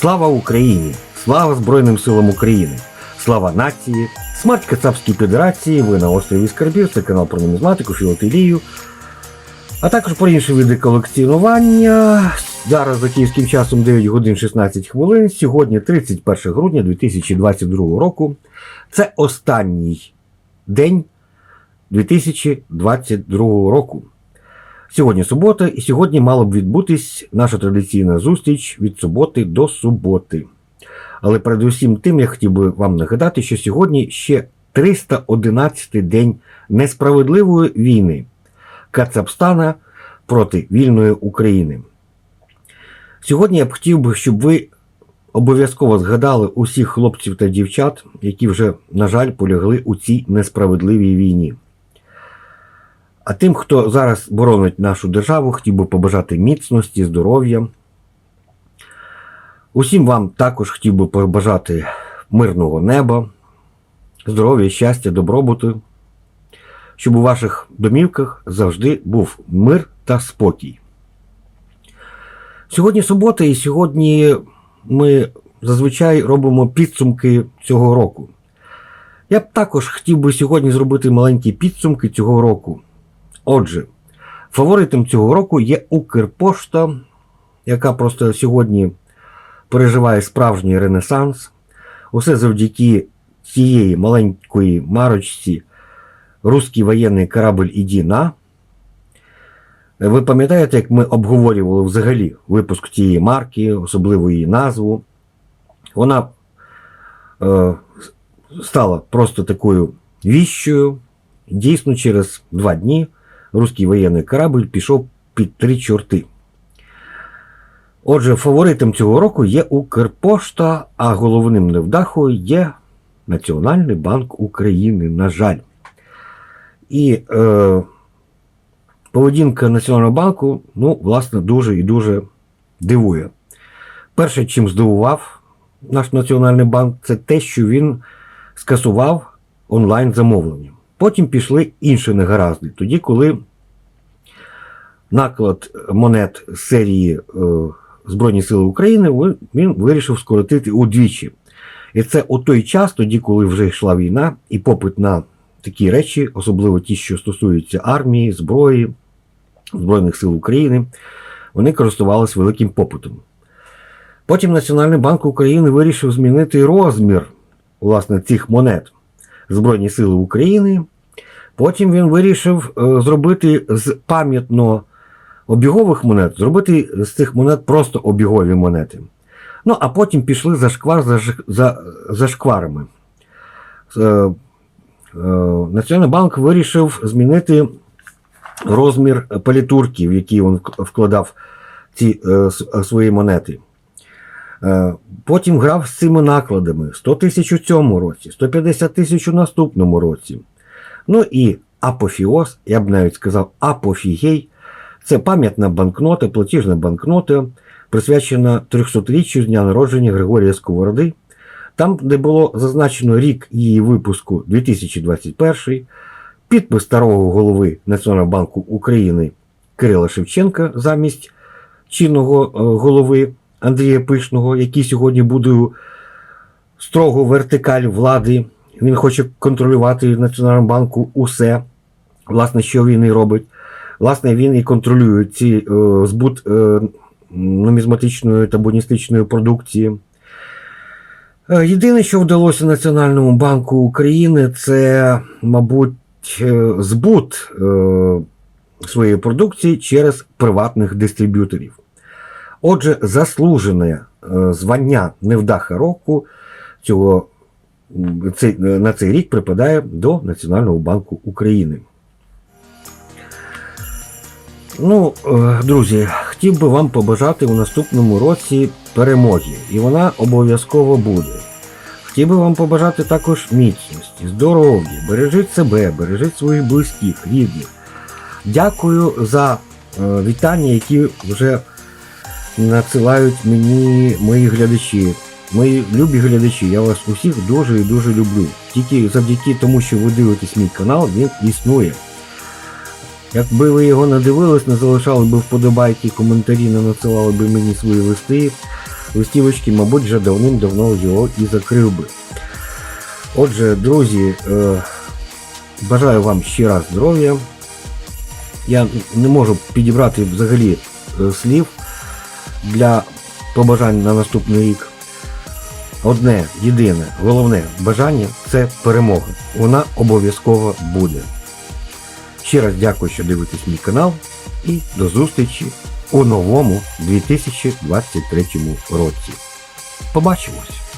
Слава Україні! Слава Збройним силам України! Слава нації! Смерть Кацапській Федерації! Ви на острові Скарбів, це канал про нумізматику, філателію, а також про інші види колекціонування. Зараз за київським часом 9 годин 16 хвилин. Сьогодні 31 грудня 2022 року. Це останній день 2022 року. Сьогодні субота, і сьогодні мала б відбутись наша традиційна зустріч від суботи до суботи. Але передусім тим я хотів би вам нагадати, що сьогодні ще 311 день несправедливої війни Кацапстана проти вільної України. Сьогодні я б хотів би, щоб ви обов'язково згадали усіх хлопців та дівчат, які вже, на жаль, полягли у цій несправедливій війні. А тим, хто зараз боронить нашу державу, хотів би побажати міцності, здоров'я. Усім вам також хотів би побажати мирного неба, здоров'я, щастя, добробуту, щоб у ваших домівках завжди був мир та спокій. Сьогодні субота, і сьогодні ми зазвичай робимо підсумки цього року. Я б також хотів би сьогодні зробити маленькі підсумки цього року. Отже, фаворитом цього року є Укрпошта, яка просто сьогодні переживає справжній ренесанс. Усе завдяки цієї маленької марочці Руський воєнний корабль іді на. Ви пам'ятаєте, як ми обговорювали взагалі випуск цієї марки, особливо її назву? Вона е, стала просто такою віщою. Дійсно, через два дні руський воєнний корабль пішов під три чорти. Отже, фаворитом цього року є Укрпошта, а головним невдахою є Національний банк України, на жаль. І е, поведінка Національного банку, ну, власне, дуже і дуже дивує. Перше, чим здивував наш Національний банк, це те, що він скасував онлайн замовлення. Потім пішли інші негаразди. Тоді, коли наклад монет серії е, Збройні Сили України він вирішив скоротити удвічі. І це у той час, тоді, коли вже йшла війна, і попит на такі речі, особливо ті, що стосуються армії, зброї, Збройних сил України, вони користувалися великим попитом. Потім Національний банк України вирішив змінити розмір власне, цих монет Збройні Сили України. Потім він вирішив е, зробити з пам'ятно обігових монет, зробити з цих монет просто обігові монети. Ну, а потім пішли за шквар за, за, за шкварами. Е, е, Національний банк вирішив змінити розмір палітурки, в які він вкладав ці свої монети. Е, Потім грав з цими накладами 100 тисяч у цьому році, 150 тисяч у наступному році. Ну і апофіоз, я б навіть сказав, апофігей. Це пам'ятна банкнота, платіжна банкнота, присвячена 300-річчю з дня народження Григорія Сковороди. Там, де було зазначено рік її випуску 2021, підпис старого голови Національного банку України Кирила Шевченка замість чинного е, голови Андрія Пишного, який сьогодні будує строгу вертикаль влади. Він хоче контролювати в Національному банку усе, власне, що він і робить. Власне, він і контролює ці е, збут е, нумізматичної та боністичної продукції. Е, Єдине, що вдалося Національному банку України, це, мабуть, е, збут е, своєї продукції через приватних дистриб'юторів. Отже, заслужене е, звання невдаха року цього, цей, е, на цей рік припадає до Національного банку України. Ну, е, друзі, хотів би вам побажати у наступному році перемоги, і вона обов'язково буде. Хотів би вам побажати також міцності, здоров'я, бережіть себе, бережіть своїх близьких, рідних. Дякую за вітання, які вже надсилають мені мої глядачі. Мої любі глядачі, я вас усіх дуже і дуже люблю. Тільки завдяки тому, що ви дивитесь мій канал, він існує. Якби ви його не дивились, не залишали б вподобайки, коментарі, не надсилали б мені свої листи, листівочки, мабуть, вже давним-давно його і закрив би. Отже, друзі, е, бажаю вам ще раз здоров'я. Я не можу підібрати взагалі е, слів для побажань на наступний рік. Одне, єдине, головне бажання це перемога. Вона обов'язково буде. Ще раз дякую, що дивитесь мій канал і до зустрічі у новому 2023 році. Побачимось!